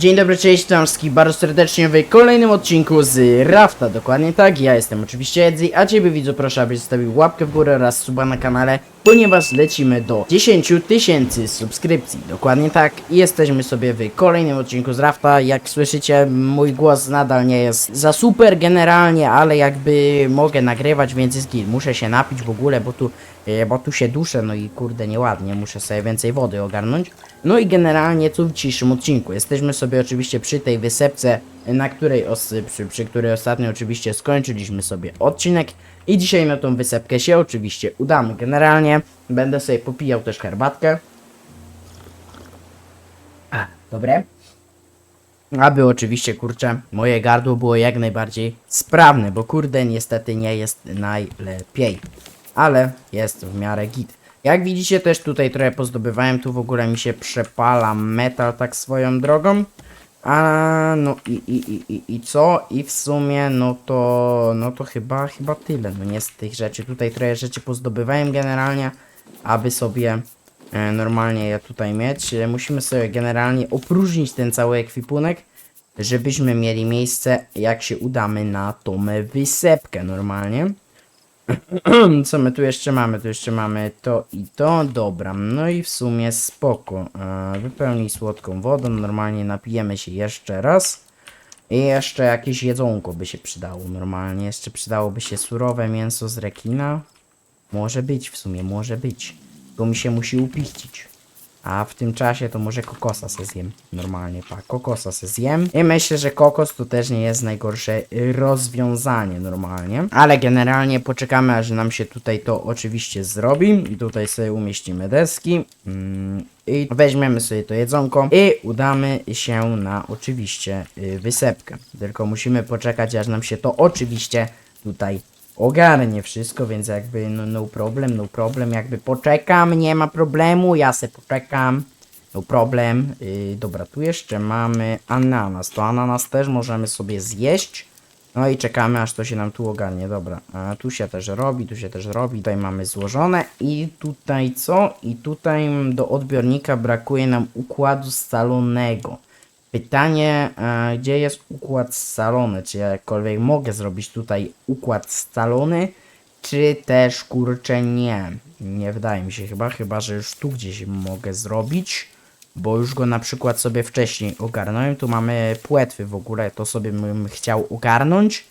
Dzień dobry, cześć, witam wszystkich bardzo serdecznie w kolejnym odcinku z Rafta, dokładnie tak, ja jestem oczywiście Edzi, a ciebie widzu proszę, abyś zostawił łapkę w górę oraz suba na kanale, ponieważ lecimy do 10 tysięcy subskrypcji, dokładnie tak, jesteśmy sobie w kolejnym odcinku z Rafta, jak słyszycie, mój głos nadal nie jest za super generalnie, ale jakby mogę nagrywać, więc jest muszę się napić w ogóle, bo tu, bo tu się duszę, no i kurde nieładnie, muszę sobie więcej wody ogarnąć, no i generalnie tu w dzisiejszym odcinku jesteśmy sobie oczywiście przy tej wysepce, na której przy, przy której ostatnio oczywiście skończyliśmy sobie odcinek i dzisiaj na tą wysepkę się oczywiście udamy. Generalnie będę sobie popijał też herbatkę. A, dobre. Aby oczywiście, kurczę, moje gardło było jak najbardziej sprawne, bo kurde niestety nie jest najlepiej. Ale jest w miarę git. Jak widzicie też tutaj trochę pozdobywałem, tu w ogóle mi się przepala metal tak swoją drogą. A no i, i, i, i, i co? I w sumie no to no to chyba chyba tyle. No nie z tych rzeczy. Tutaj trochę rzeczy pozdobywałem generalnie, aby sobie e, normalnie je tutaj mieć. E, Musimy sobie generalnie opróżnić ten cały ekwipunek, żebyśmy mieli miejsce jak się udamy na tą wysepkę normalnie. Co my tu jeszcze mamy? Tu jeszcze mamy to i to. Dobra, no i w sumie spoko. E, wypełnij słodką wodą. Normalnie napijemy się jeszcze raz. I jeszcze jakieś jedzonko by się przydało normalnie. Jeszcze przydałoby się surowe mięso z rekina. Może być w sumie, może być. Tylko mi się musi upichcić. A w tym czasie to może kokosa se zjem. Normalnie, tak, kokosa se zjem. I myślę, że kokos to też nie jest najgorsze rozwiązanie normalnie. Ale generalnie poczekamy, aż nam się tutaj to oczywiście zrobi. I tutaj sobie umieścimy deski. Mm, I weźmiemy sobie to jedzonko i udamy się na oczywiście y, wysepkę. Tylko musimy poczekać, aż nam się to oczywiście tutaj ogarnie wszystko, więc jakby no, no problem, no problem, jakby poczekam, nie ma problemu, ja se poczekam, no problem. Yy, dobra, tu jeszcze mamy ananas, to ananas też możemy sobie zjeść. No i czekamy, aż to się nam tu ogarnie, dobra. A tu się też robi, tu się też robi, tutaj mamy złożone i tutaj co? I tutaj do odbiornika brakuje nam układu scalonego. Pytanie, e, gdzie jest układ scalony? Czy ja jakkolwiek mogę zrobić tutaj układ scalony? Czy też kurczę nie? Nie wydaje mi się chyba, chyba że już tu gdzieś mogę zrobić. Bo już go na przykład sobie wcześniej ogarnąłem. Tu mamy płetwy w ogóle, to sobie bym chciał ogarnąć.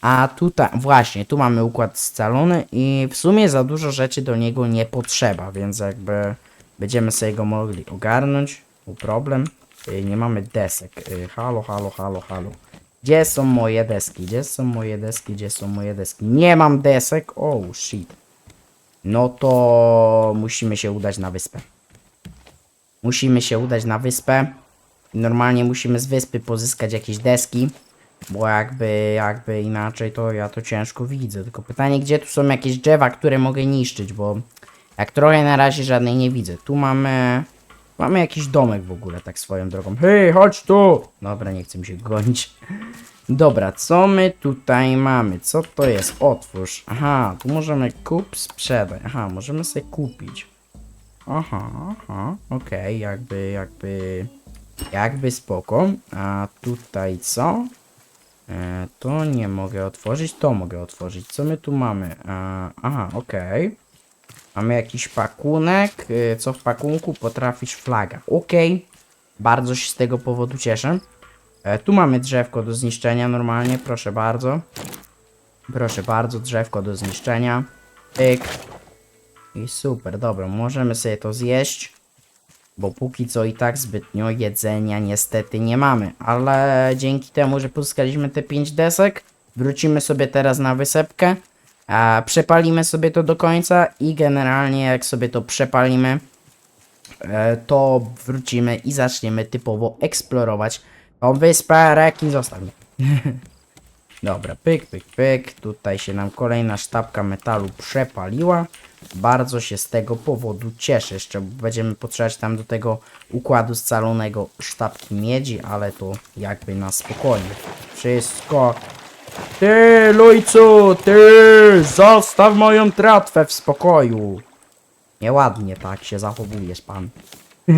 A tutaj, właśnie, tu mamy układ scalony i w sumie za dużo rzeczy do niego nie potrzeba, więc jakby będziemy sobie go mogli ogarnąć. No problem. Y, Nie mamy desek. Y, Halo, halo, halo, halo. Gdzie są moje deski? Gdzie są moje deski? Gdzie są moje deski? Nie mam desek. Oh shit. No to musimy się udać na wyspę. Musimy się udać na wyspę. Normalnie musimy z wyspy pozyskać jakieś deski. Bo jakby, jakby inaczej to ja to ciężko widzę. Tylko pytanie, gdzie tu są jakieś drzewa, które mogę niszczyć, bo jak trochę na razie żadnej nie widzę. Tu mamy... Mamy jakiś domek w ogóle, tak swoją drogą. Hej, chodź tu! Dobra, nie chcę mi się gonić. Dobra, co my tutaj mamy? Co to jest? Otwórz. Aha, tu możemy kup, sprzedaj. Aha, możemy sobie kupić. Aha, aha, okej, jakby, jakby, jakby spoko. A tutaj co? E, to nie mogę otworzyć, to mogę otworzyć. Co my tu mamy? E, aha, okej. Mamy jakiś pakunek. y, Co w pakunku potrafisz flaga. Okej. Bardzo się z tego powodu cieszę. E, tu mamy drzewko do zniszczenia normalnie, proszę bardzo. Proszę bardzo, drzewko do zniszczenia. Pyk. I super, dobra, możemy sobie to zjeść. Bo póki co i tak zbytnio jedzenia niestety nie mamy. Ale dzięki temu, że pozyskaliśmy te 5 desek, wrócimy sobie teraz na wysepkę. A przepalimy sobie to do końca i generalnie jak sobie to przepalimy, e, to wrócimy i zaczniemy typowo eksplorować tą wyspę. Rekin, zostaw mnie. Dobra, pyk, pyk, pyk. Tutaj się nam kolejna sztabka metalu przepaliła. Bardzo się z tego powodu cieszę. Jeszcze będziemy potrzebować tam do tego układu scalonego sztabki miedzi, ale to jakby na spokojnie. Wszystko ty, Lujcu, ty, zostaw moją tratwę w spokoju. Nieładnie tak się zachowujesz, pan.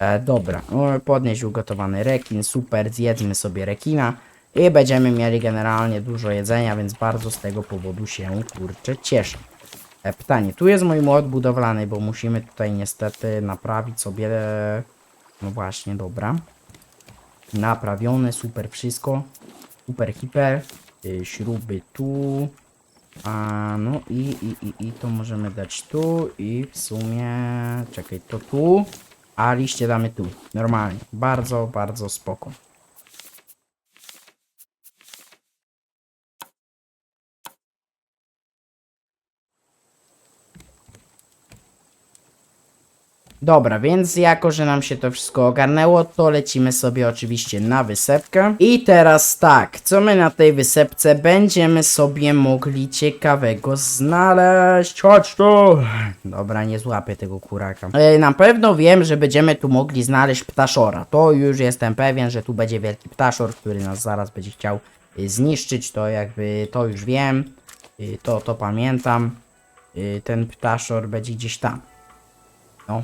E, dobra, o, podnieść ugotowany rekin, super, zjedzmy sobie rekina i będziemy mieli generalnie dużo jedzenia, więc bardzo z tego powodu się, kurczę, cieszę. E, pytanie, tu jest mój młot budowlany, bo musimy tutaj niestety naprawić sobie, e, no właśnie, dobra. Naprawione, super wszystko, super hiper, y, śruby tu, a no i, i, i, i to możemy dać tu. I w sumie, czekaj, to tu, a liście damy tu, normalnie, bardzo, bardzo spoko. Dobra, więc jako, że nam się to wszystko ogarnęło, to lecimy sobie oczywiście na wysepkę. I teraz tak, co my na tej wysepce będziemy sobie mogli ciekawego znaleźć? Chodź tu! Dobra, nie złapię tego kuraka. E, na pewno wiem, że będziemy tu mogli znaleźć ptaszora. To już jestem pewien, że tu będzie wielki ptaszor, który nas zaraz będzie chciał y, zniszczyć. To jakby, to już wiem. Y, to, to pamiętam. Ten ptaszor będzie gdzieś tam. No,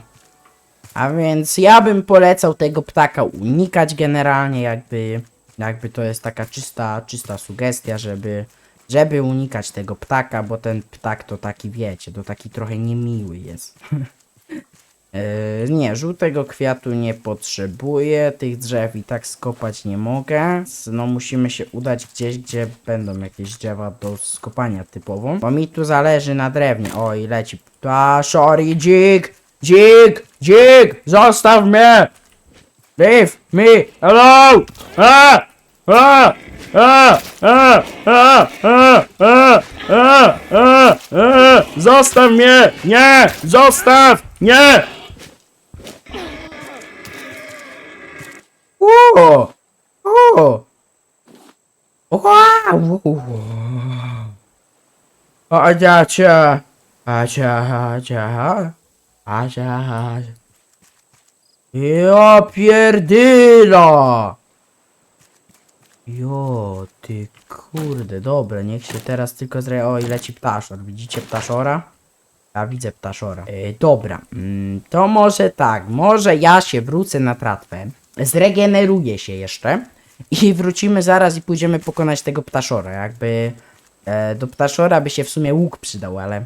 a więc ja bym polecał tego ptaka unikać generalnie, jakby, jakby to jest taka czysta, czysta sugestia, żeby, żeby unikać tego ptaka, bo ten ptak to taki, wiecie, to taki trochę niemiły jest. Yy, nie, żółtego kwiatu nie potrzebuję, tych drzew i tak skopać nie mogę. No musimy się udać gdzieś, gdzie będą jakieś drzewa do skopania typowo. Bo mi tu zależy na drewnie. Oj, leci. Ta, sorry, dzik! Dzik! Dzik! Zostaw mnie! Leave me alone! A! A! A! A! A! A! A! A! A! A! Zostaw mnie! Nie! Zostaw! Nie! O! O! Wow! Acia! Acia! Acia! Acia! Ja pierdyla! Jo, ty kurde, dobra, niech się teraz tylko zre... O, i leci ptaszor. Widzicie ptaszora? Ja widzę ptaszora. E, dobra, mm, to może tak, może ja się wrócę na tratwę, zregeneruję się jeszcze i wrócimy zaraz i pójdziemy pokonać tego ptaszora. Jakby e, do ptaszora by się w sumie łuk przydał, ale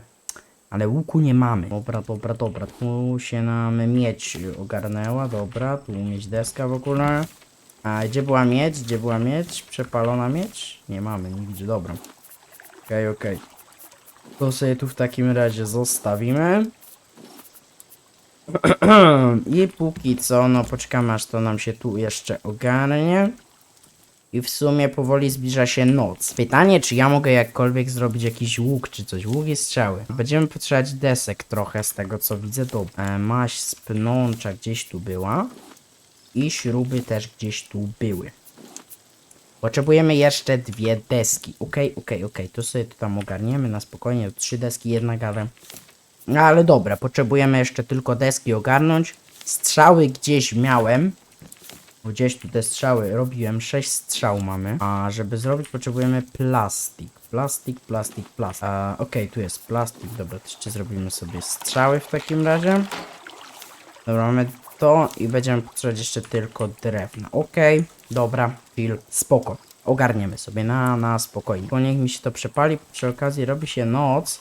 ale łuku nie mamy. Dobra, dobra, dobra. Tu się nam miedź ogarnęła. Dobra, tu mieć deska w ogóle. A gdzie była miedź? Gdzie była miedź? Przepalona miedź? Nie mamy, widzę. Dobra. Okej, okej. To sobie tu w takim razie zostawimy. I póki co, no poczekamy aż to nam się tu jeszcze ogarnie. I w sumie powoli zbliża się noc. Pytanie, czy ja mogę jakkolwiek zrobić jakiś łuk czy coś. Łuk i strzały. Będziemy potrzebować desek trochę z tego co widzę. Dobra. E, maść z pnącza gdzieś tu była. I śruby też gdzieś tu były. Potrzebujemy jeszcze dwie deski. Okej, okej, okej. To sobie to tam ogarniemy na spokojnie. Trzy deski jednak, ale... No ale dobra, potrzebujemy jeszcze tylko deski ogarnąć. Strzały gdzieś miałem. Gdzieś tu te strzały robiłem, 6 strzał mamy. A żeby zrobić potrzebujemy plastik. Plastik, plastik, plastik. Okej, tu jest plastik. Dobra, to jeszcze zrobimy sobie strzały w takim razie. Dobra, mamy to i będziemy potrzebować jeszcze tylko drewna. Okej, dobra, chill, spoko. Ogarniemy sobie na, na spokojnie. Bo niech mi się to przepali, przy okazji robi się noc.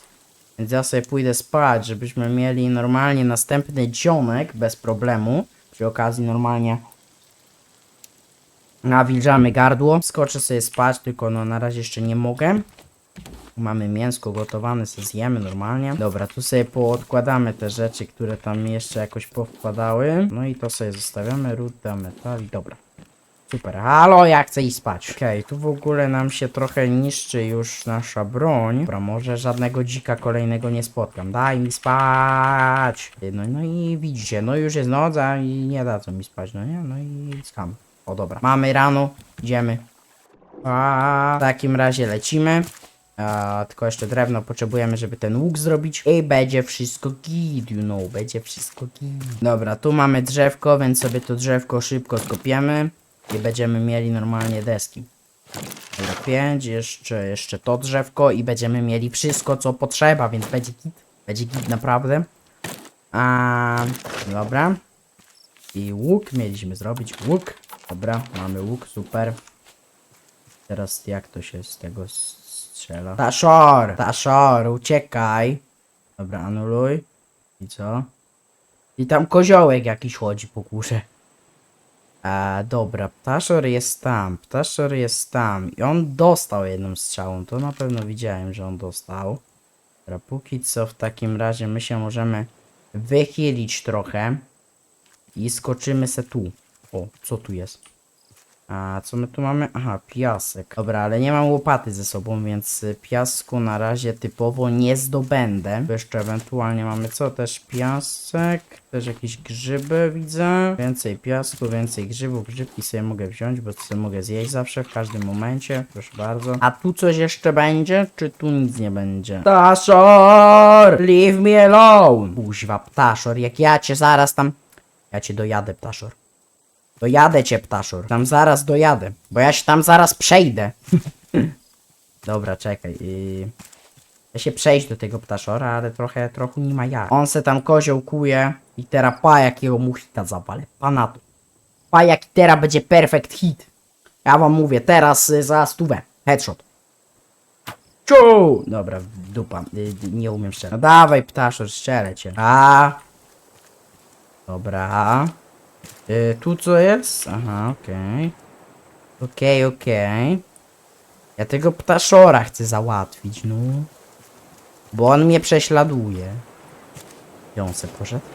Więc ja sobie pójdę spać, żebyśmy mieli normalnie następny dzionek bez problemu. Przy okazji normalnie nawilżamy gardło. Skoczę sobie spać, tylko no na razie jeszcze nie mogę. Mamy mięsko gotowane, se zjemy normalnie. Dobra, tu sobie poodkładamy te rzeczy, które tam jeszcze jakoś powpadały. No i to sobie zostawiamy. Ruda, metali, dobra. Super, halo, ja chcę iść spać. Okej, tu w ogóle nam się trochę niszczy już nasza broń. Dobra, może żadnego dzika kolejnego nie spotkam. Daj mi spać. No, no i widzicie, no już jest noc, a nie dadzą mi spać, no nie? No i skam. O dobra, mamy rano, idziemy. A w takim razie lecimy. A, tylko jeszcze drewno potrzebujemy, żeby ten łuk zrobić. I będzie wszystko git, you know, będzie wszystko git. Dobra, tu mamy drzewko, więc sobie to drzewko szybko skopiemy. I będziemy mieli normalnie deski. Dobra, pięć, jeszcze, jeszcze to drzewko i będziemy mieli wszystko, co potrzeba, więc będzie git. Będzie git naprawdę. A, dobra. I łuk mieliśmy zrobić. Łuk. Dobra, mamy łuk, super. Teraz jak to się z tego strzela? Taszor! Taszor, uciekaj! Dobra, anuluj. I co? I tam koziołek jakiś chodzi po górze. A, dobra, ptaszor jest tam, ptaszor jest tam i on dostał jedną strzałą, to na pewno widziałem, że on dostał. Dobra, póki co w takim razie my się możemy wychylić trochę i skoczymy se tu. O, co tu jest? A co my tu mamy? Aha, piasek. Dobra, ale nie mam łopaty ze sobą, więc y, piasku na razie typowo nie zdobędę. Jeszcze ewentualnie mamy co? Też piasek, też jakieś grzyby widzę. Więcej piasku, więcej grzybów. Grzybki sobie mogę wziąć, bo sobie mogę zjeść zawsze, w każdym momencie. Proszę bardzo. A tu coś jeszcze będzie? Czy tu nic nie będzie? Ptaszor! Leave me alone! Kuźwa, ptaszor, jak ja cię zaraz tam... Ja cię dojadę, ptaszor. Dojadę cię, ptaszur. Tam zaraz dojadę. Bo ja się tam zaraz przejdę. Dobra, czekaj. Yy... Ja się przejść do tego ptaszora, ale trochę, trochę nie ma jak. On se tam kozioł kuje i teraz pa jakiego mu hita zapalę. Pa na to. Pa jaki teraz będzie perfect hit. Ja wam mówię, teraz y, za stówę. Headshot. Ciu! Dobra, dupa. Y, nie umiem strzelać. No dawaj, ptaszor, strzelę cię. A. Dobra. Y, tu co jest? Aha, okej. Okej, okej. Ja tego ptaszora chcę załatwić, no. Bo on mnie prześladuje. Gdzie on se poszedł?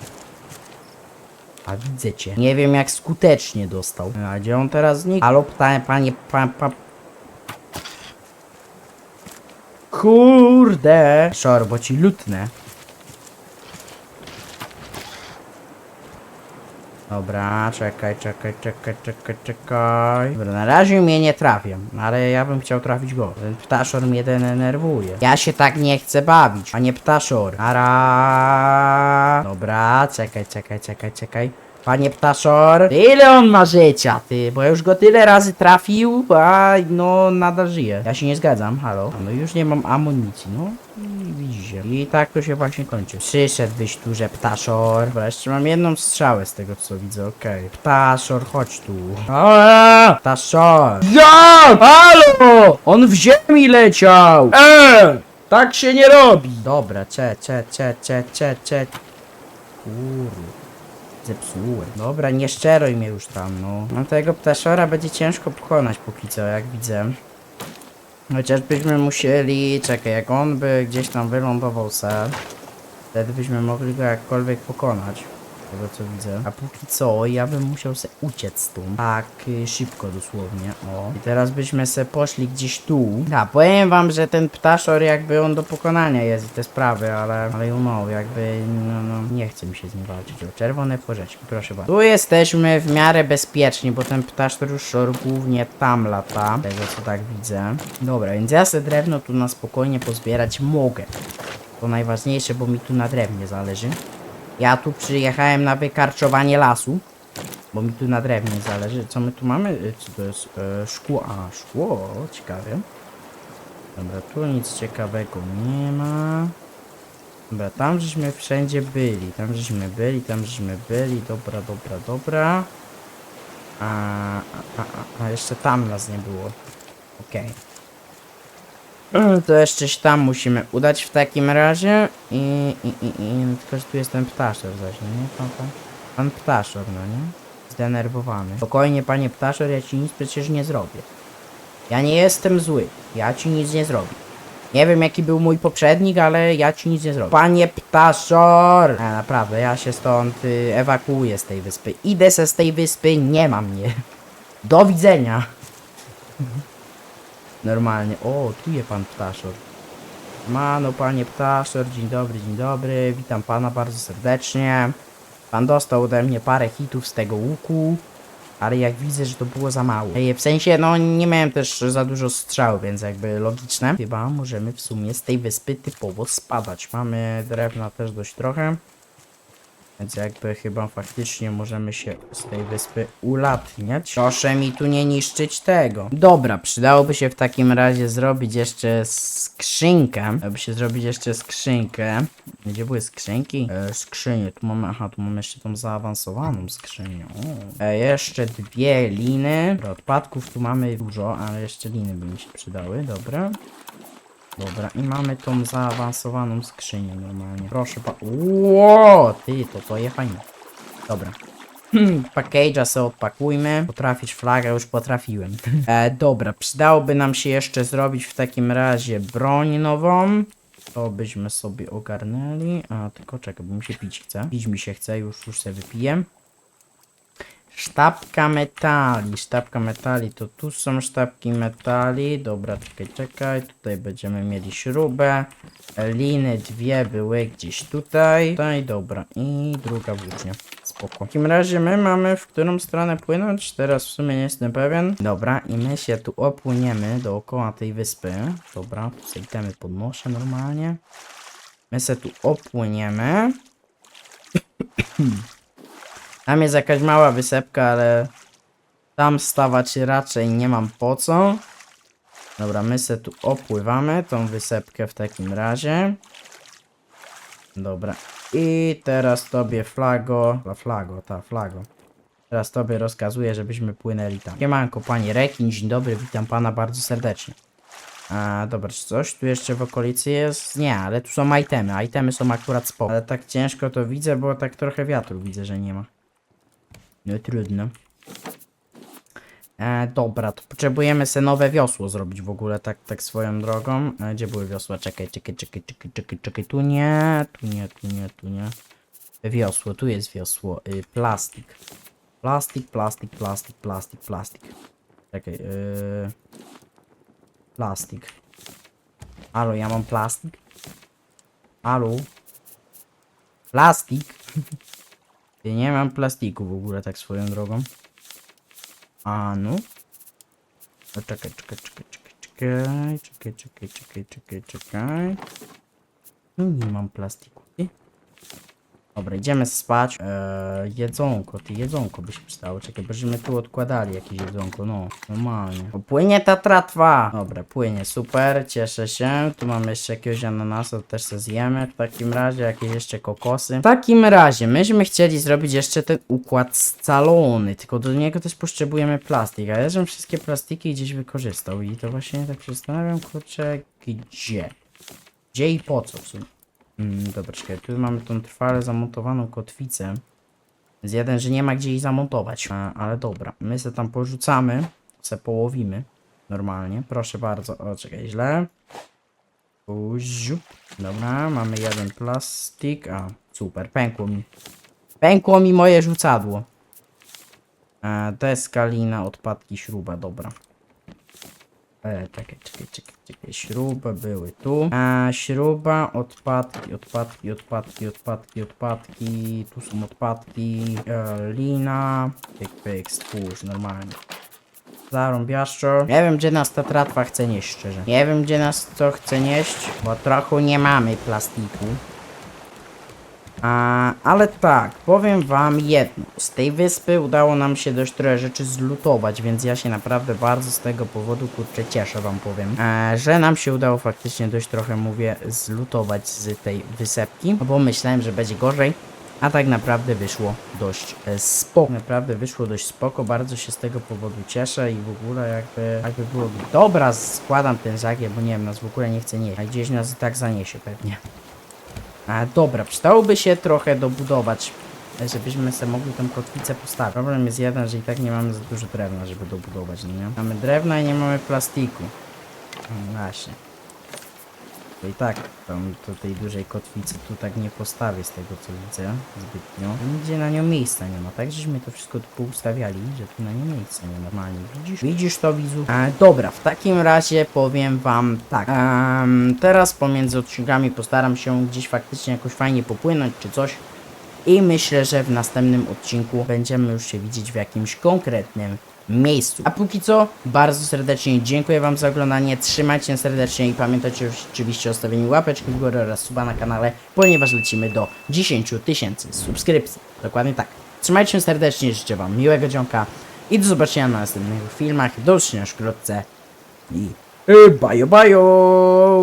A widzę cię. Nie wiem jak skutecznie dostał. A gdzie on teraz znikł? Halo, pta, panie, pa, pa... Kurde! Szor, bo ci lutnę. Dobra, czekaj, czekaj, czekaj, czekaj, czekaj. Dobra, na razie mnie nie trafię, ale ja bym chciał trafić go. Ten ptaszor mnie denerwuje. Ja się tak nie chcę bawić, a nie ptaszor. Ara. Dobra, czekaj, czekaj, czekaj, czekaj. Panie ptaszor, ile on ma życia, ty? Bo ja już go tyle razy trafił, a no nadal żyje. Ja się nie zgadzam, halo. No już nie mam amunicji, no. I widzicie. I tak to się właśnie kończy. Przyszedłbyś tu, że ptaszor. Dobra, jeszcze mam jedną strzałę z tego co widzę, okej. Ptaszor, chodź tu. Aaa! Ptaszor. Ja! Halo! On w ziemi leciał! Eee! Tak się nie robi! Dobra, cze, cze, cze, cze, cze, cze. Kurde. Zepsułem. Dobra, nie szczeruj mnie już tam, no. No tego ptaszora będzie ciężko pokonać póki co, jak widzę. Chociażbyśmy musieli, czekaj, jak on by gdzieś tam wylądował se, wtedy byśmy mogli go jakkolwiek pokonać. Tego co widzę. A póki co, ja bym musiał se uciec stąd. Tak, y, szybko dosłownie, o. I teraz byśmy se poszli gdzieś tu. A, powiem wam, że ten ptaszor jakby on do pokonania jest i te sprawy, ale, ale you know, jakby, no, no, nie chce mi się z nim walczyć. O, czerwone porzeczki, proszę bardzo. Tu jesteśmy w miarę bezpieczni, bo ten ptaszor głównie tam lata, tego co tak widzę. Dobra, więc ja se drewno tu na spokojnie pozbierać mogę. To najważniejsze, bo mi tu na drewnie zależy. Ja tu przyjechałem na wykarczowanie lasu, bo mi tu na drewnie zależy. Co my tu mamy? Y, Co to jest? E, szkło. A, szkło, ciekawe. Dobra, tu nic ciekawego nie ma. Dobra, tam żeśmy wszędzie byli. Tam żeśmy byli, tam żeśmy byli. Dobra, dobra, dobra. A, a, a, a jeszcze tam nas nie było. Okej. To jeszcze się tam musimy udać w takim razie i, i, i, i tylko, że tu jest ten ptaszor zaś, no nie? Pan, pan, pan ptaszor, no nie? Zdenerwowany. Spokojnie, panie ptaszor, ja ci nic przecież nie zrobię. Ja nie jestem zły, ja ci nic nie zrobię. Nie wiem jaki był mój poprzednik, ale ja ci nic nie zrobię. Panie ptaszor! A, naprawdę, ja się stąd y, ewakuuję z tej wyspy. Idę se z tej wyspy, nie ma mnie. Do widzenia. Normalnie. O, tu je pan ptaszor. Mano, panie ptaszor, dzień dobry, dzień dobry. Witam pana bardzo serdecznie. Pan dostał ode mnie parę hitów z tego łuku, ale jak widzę, że to było za mało. Ej, W sensie, no nie miałem też za dużo strzał, więc jakby logiczne. Chyba możemy w sumie z tej wyspy typowo spadać. Mamy drewna też dość trochę. Więc jakby chyba faktycznie możemy się z tej wyspy ulatniać. Proszę mi tu nie niszczyć tego. Dobra, przydałoby się w takim razie zrobić jeszcze skrzynkę. Aby się zrobić jeszcze skrzynkę. Gdzie były skrzynki? E, skrzynie, tu mamy, aha, tu mamy jeszcze tą zaawansowaną skrzynię. E, jeszcze dwie liny. Dobra, odpadków tu mamy dużo, ale jeszcze liny by mi się przydały, dobra. Dobra, i mamy tą zaawansowaną skrzynię normalnie. Proszę pa... Ło, ty, to to je fajnie. Dobra. Package'a sobie odpakujmy. Potrafisz flagę, już potrafiłem. E, dobra, przydałoby nam się jeszcze zrobić w takim razie broń nową. To byśmy sobie ogarnęli. A, tylko czekaj, bo mi się pić chce. Pić mi się chce, już, już sobie wypiję. Sztabka metali, sztabka metali, to tu są sztabki metali. Dobra, czekaj, czekaj, tutaj będziemy mieli śrubę. Liny dwie były gdzieś tutaj. Tutaj, dobra, i druga włócznia. Spoko. W takim razie my mamy w którą stronę płynąć? Teraz w sumie nie jestem pewien. Dobra, i my się tu opłyniemy dookoła tej wyspy. Dobra, sobie itemy podnoszę normalnie. My się tu opłyniemy. Tam jest jakaś mała wysepka, ale tam stawać raczej nie mam po co. Dobra, my se tu opływamy tą wysepkę w takim razie. Dobra. I teraz tobie flago, la flago, ta flago. Teraz tobie rozkazuję, żebyśmy płynęli tam. Siemanko, panie Rekin, dzień dobry, witam pana bardzo serdecznie. A, dobra, czy coś tu jeszcze w okolicy jest? Nie, ale tu są itemy, itemy są akurat spoko. Ale tak ciężko to widzę, bo tak trochę wiatru widzę, że nie ma. No trudno. E, dobra, to potrzebujemy sobie nowe wiosło zrobić w ogóle, tak, tak swoją drogą. E, gdzie były wiosła? Czekaj, czekaj, czekaj, czekaj, czekaj, czekaj, tu nie, tu nie, tu nie, tu nie. Wiosło, tu jest wiosło. Y, plastik. Plastik, plastik, plastik, plastik, plastik. Czekaj, yy... Plastik. Halo, ja mam plastik? Halo? Plastik? Nie mam plastiku w ogóle, tak swoją drogą. A. No czekaj, czekaj, czekaj, czekaj, czekaj, czekaj, czekaj, czekaj, czekaj, czekaj. No nie mam plastiku. Dobra, idziemy spać. Eee, jedzonko, ty jedzonko by się przydało. Czekaj, będziemy tu odkładali jakieś jedzonko, no, normalnie. O, płynie ta tratwa! Dobra, płynie, super, cieszę się. Tu mamy jeszcze jakiegoś ananasa, to też se zjemy. W takim razie jakieś jeszcze kokosy. W takim razie, myśmy chcieli zrobić jeszcze ten układ scalony, tylko do niego też potrzebujemy plastik, a ja żebym wszystkie plastiki gdzieś wykorzystał i to właśnie tak się zastanawiam, kurczę, gdzie? Gdzie i po co w sumie? Mm, dobra, czekaj, tu mamy tą trwale zamontowaną kotwicę. Z jeden, że nie ma gdzie jej zamontować. A, ale dobra, my se tam porzucamy, se połowimy. Normalnie, proszę bardzo. O, czekaj, źle. Uziup. Dobra, mamy jeden plastik. A, super, pękło mi. Pękło mi moje rzucadło. E, deska, lina, odpadki, śruba, dobra. E, czekaj, czekaj, czekaj, czekaj. Śruby były tu. A śruba, odpadki, odpadki, odpadki, odpadki, odpadki. Tu są odpadki. E, lina. Pyk, pyk, stwórz, normalnie. Zarąbiaszczo. Nie wiem, gdzie nas ta tratwa chce nieść, szczerze. Nie wiem, gdzie nas to chce nieść, bo trochę nie mamy plastiku. A, ale tak, powiem wam jedno. Z tej wyspy udało nam się dość trochę rzeczy zlutować, więc ja się naprawdę bardzo z tego powodu kurczę cieszę wam powiem, e, że nam się udało faktycznie dość trochę mówię zlutować z tej wysepki, no bo myślałem, że będzie gorzej. A tak naprawdę wyszło dość e, spoko. Naprawdę wyszło dość spoko, bardzo się z tego powodu cieszę i w ogóle jakby, jakby było... Dobra, składam ten zagier, bo nie wiem, nas w ogóle nie chce nieść, a gdzieś nas i tak zaniesie pewnie. A dobra, przydałoby się trochę dobudować, e, żebyśmy sobie mogli tą kotwicę postawić. Problem jest jeden, że i tak nie mamy za dużo drewna, żeby dobudować, no nie? Mamy drewna i nie mamy plastiku. No właśnie. To i tak tam do tej dużej kotwicy tu tak nie postawię z tego co widzę zbytnio. Nigdzie na nią miejsca nie ma, tak? Żeśmy to wszystko tu poustawiali, że tu na nią miejsca nie ma. Normalnie widzisz? Widzisz to widzu? E, dobra, w takim razie powiem wam tak. Em, teraz pomiędzy odcinkami postaram się gdzieś faktycznie jakoś fajnie popłynąć czy coś. I myślę, że w następnym odcinku będziemy już się widzieć w jakimś konkretnym miejscu. A póki co, bardzo serdecznie dziękuję Wam za oglądanie, trzymajcie się serdecznie i pamiętajcie oczywiście o stawieniu łapeczki w górę oraz suba na kanale, ponieważ lecimy do 10 tysięcy subskrypcji. Dokładnie tak. Trzymajcie się serdecznie, życzę Wam miłego dzionka i do zobaczenia na następnych filmach, do usłyszenia wkrótce i bajo bajo!